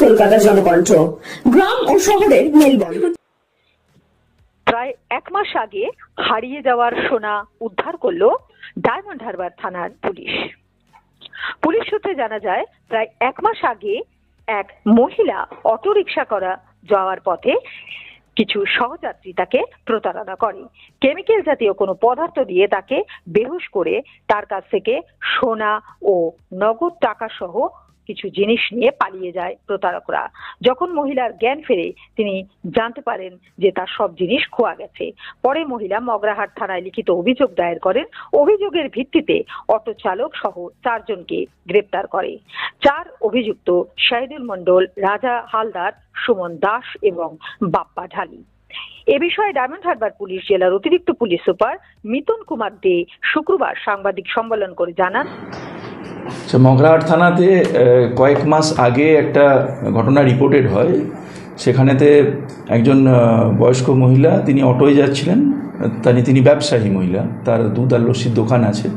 কলকাতা জনকণ্ঠ। গ্রাম ও শহরের মেলবন্ধন প্রায় এক মাস আগে হারিয়ে যাওয়ার সোনা উদ্ধার করল ডায়মন্ড হারবার থানার পুলিশ। পুলিশ সূত্রে জানা যায়, প্রায় এক মাস আগে এক মহিলা অটোরিকশা করা যাওয়ার পথে কিছু সহযাত্রী তাকে প্রতারণা করে। কেমিক্যাল জাতীয় কোনো পদার্থ দিয়ে তাকে বেহুশ করে তার কাছ থেকে সোনা ও নগদ টাকা সহ কিছু জিনিস নিয়ে পালিয়ে যায় প্রতারকরা। যখন মহিলার জ্ঞান ফেরে, তিনি জানতে পারেন যে তার সব জিনিস খোয়া গেছে। পরে মহিলা মগরাহাট থানায় লিখিত অভিযোগ দায়ের করেন। অভিযোগের ভিত্তিতে অটো চালক সহ চারজনকে গ্রেপ্তার করে। চার অভিযুক্ত শাহিদুল মণ্ডল, রাজা হালদার, সুমন দাস এবং বাপ্পা ঢালি। এ বিষয়ে ডায়মন্ড হারবার পুলিশ, জেলার অতিরিক্ত পুলিশ সুপার মিতন কুমার দে শুক্রবার সাংবাদিক সম্মেলন করে জানান আচ্ছা মগরাহাট থানাতে কয়েক মাস আগে একটা ঘটনা রিপোর্টেড হয়। সেখানেতে একজন বয়স্ক মহিলা, তিনি অটোয় যাচ্ছিলেন। তিনি তিনি ব্যবসায়ী মহিলা। তার দুধ আর লস্যির দোকান আছে।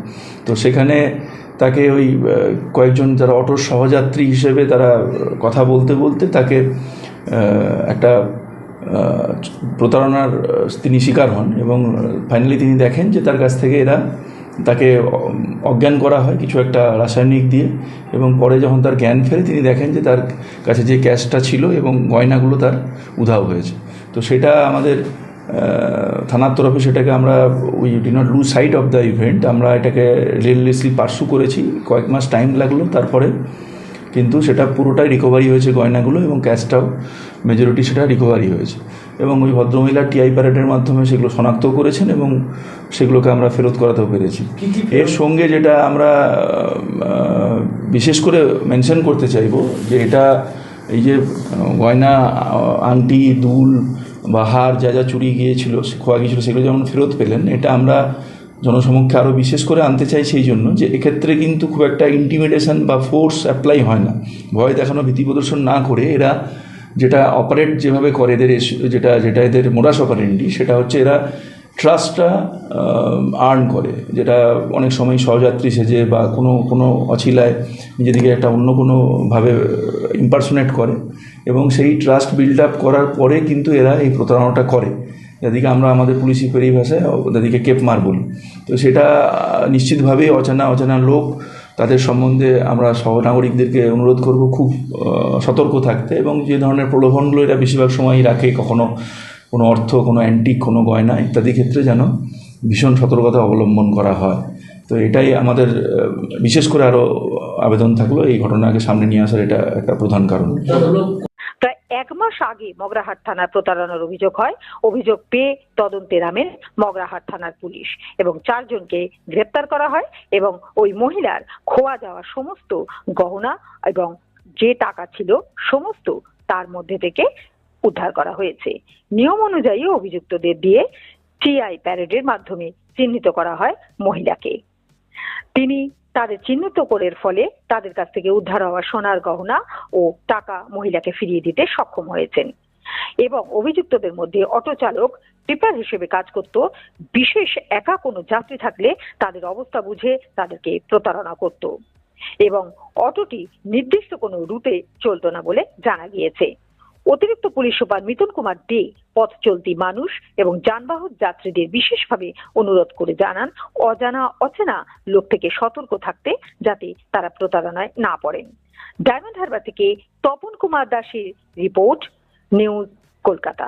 তো সেখানে তাকে ওই কয়েকজন যারা অটোর সহযাত্রী হিসেবে তারা কথা বলতে বলতে তাকে একটা প্রতারণার তিনি শিকার হন এবং ফাইনালি তিনি দেখেন যে তার কাছ থেকে এরা তাকে অজ্ঞান করা হয় কিছু একটা রাসায়নিক দিয়ে এবং পরে যখন তার জ্ঞান ফেরে তিনি দেখেন যে তার কাছে যে ক্যাশটা ছিল এবং গয়নাগুলো তার উধাও হয়েছে। তো সেটা আমাদের থানার তরফে সেটাকে আমরা we did not lose sight of the event আমরা এটাকে রিয়েলিস্টলি পার্সু করেছি। কয়েক মাস টাইম লাগল তারপরে, কিন্তু সেটা পুরোটাই রিকভারি হয়েছে গয়নাগুলো এবং ক্যাশটাও মেজরিটি সেটা রিকভারি হয়েছে। এবং ওই ভদ্রমহিলা টিআই প্যারেডের মাধ্যমে সেগুলো শনাক্ত করেছেন এবং সেগুলোকে আমরা ফেরত করাতেও পেরেছি। এর সঙ্গে যেটা আমরা বিশেষ করে মেনশন করতে চাইব যে এটা এই যে গয়না আংটি দুল বা হার যা যা চুরি গিয়েছিল খোয়া গিয়েছিল সেগুলো যেমন ফেরত পেলেন এটা আমরা জনসমক্ষে আরও বিশেষ করে আনতে চাই সেই জন্য যে এক্ষেত্রে কিন্তু খুব একটা ইন্টিমিডেশন বা ফোর্স অ্যাপ্লাই হয় না। ভয় দেখানো ভীতি প্রদর্শন না করে এরা যেটা অপারেট যেভাবে করে এদের যেটা যেটা এদের মোরাস অপারেন্ডি সেটা হচ্ছে এরা ট্রাস্টটা আর্ন করে। যেটা অনেক সময় সহযাত্রী সেজে বা কোনো কোনো অছিলায় নিজেদিকে একটা অন্য কোনোভাবে ইম্পার্সোনেট করে এবং সেই ট্রাস্ট বিল্ড আপ করার পরে কিন্তু এরা এই প্রতারণাটা করে। যাদেরকে আমরা আমাদের পুলিশি ফেরি ভাষায় তাদেরকে কেপমার বলি। তো সেটা নিশ্চিতভাবেই অচেনা অচেনা লোক তাদের সম্বন্ধে আমরা সহনাগরিকদেরকে অনুরোধ করব খুব সতর্ক থাকতে এবং যে ধরনের প্রলোভনগুলো এরা বেশিরভাগ সময়ই রাখে, কখনো কোনো অর্থ, কোনো অ্যান্টিক কোনো গয়না ইত্যাদি ক্ষেত্রে যেন ভীষণ সতর্কতা অবলম্বন করা হয়। তো এটাই আমাদের বিশেষ করে আরও আবেদন থাকল, এই ঘটনাকে সামনে নিয়ে আসার এটা একটা প্রধান কারণ। এক মাস আগে মগরাহাট থানার প্রতারণার অভিযোগ হয়। অভিযোগ পেয়ে তদন্তে নামেন মগরাহাট থানার পুলিশ এবং চারজনকে গ্রেপ্তার করা হয় এবং ওই মহিলার খোয়া যাওয়া সমস্ত গহনা এবং যে টাকা ছিল সমস্ত তার মধ্যে থেকে উদ্ধার করা হয়েছে। নিয়ম অনুযায়ী অভিযুক্তদের দিয়ে টিআই প্যারেডের মাধ্যমে চিহ্নিত করা হয় মহিলাকে। তিনি তাদের চিহ্নিত করার ফলে তাদের কাছ থেকে উদ্ধার হওয়া সোনার গহনা ও টাকা মহিলাকে ফিরিয়ে দিতে সক্ষম হয়েছেন। এবং অভিযুক্তদের মধ্যে অটো চালক, টিপার হিসেবে কাজ করত, বিশেষ একা কোনো যাত্রী থাকলে তাদের অবস্থা বুঝে তাদেরকে প্রতারণা করত। এবং অটোটি নির্দিষ্ট কোনো রুটে চলতো না বলে জানা গিয়েছে। অতিরিক্ত পুলিশ সুপার মিথুন কুমার দে পথ চলতি মানুষ এবং যানবাহন যাত্রীদের বিশেষভাবে অনুরোধ করে জানান, অজানা, অচেনা লোক থেকে সতর্ক থাকতে যাতে তারা প্রতারণায় না পড়েন। ডায়মন্ড হারবার থেকে তপন কুমার দাসের রিপোর্ট, নিউজ কলকাতা।